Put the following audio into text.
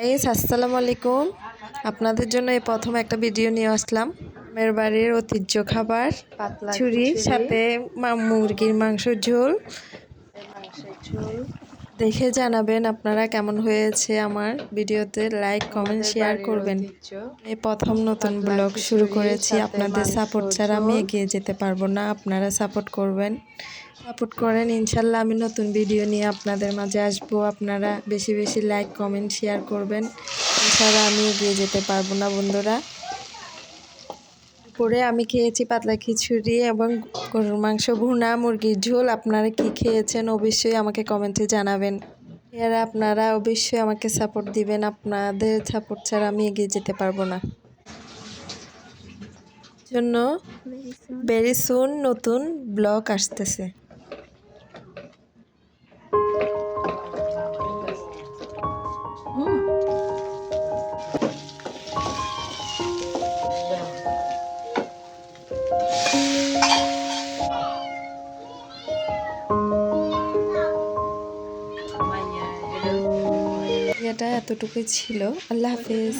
Guys আসসালামু আলাইকুম। আপনাদের জন্য এই প্রথম একটা ভিডিও নিয়ে আসলাম। মেয়ের বাড়ির ঐতিহ্য খাবার পাতলা ছুরি সাথে মা- মুরগির মাংসের ঝোল। মাংসের ঝোল। দেখে জানাবেন আপনারা কেমন হয়েছে আমার ভিডিওতে। লাইক কমেন্ট শেয়ার করবেন। এই প্রথম নতুন ব্লগ শুরু করেছি। আপনাদের সাপোর্ট ছাড়া আমি এগিয়ে যেতে পারব না। আপনারা সাপোর্ট করবেন। সাপোর্ট করেন ইনশাল্লাহ আমি নতুন ভিডিও নিয়ে আপনাদের মাঝে আসব। আপনারা বেশি বেশি লাইক কমেন্ট শেয়ার করবেন। এছাড়া আমি এগিয়ে যেতে পারব না বন্ধুরা। পরে আমি খেয়েছি পাতলা খিচুড়ি এবং গরুর মাংস, ভুনা, মুরগির ঝোল। আপনারা কি খেয়েছেন অবশ্যই আমাকে কমেন্টে জানাবেন। এর আপনারা অবশ্যই আমাকে সাপোর্ট দিবেন। আপনাদের সাপোর্ট ছাড়া আমি এগিয়ে যেতে পারব না। জন্য ভেরি সুন নতুন ব্লগ আসতেছে। এটা এতটুকুই ছিল। আল্লাহ হাফিজ।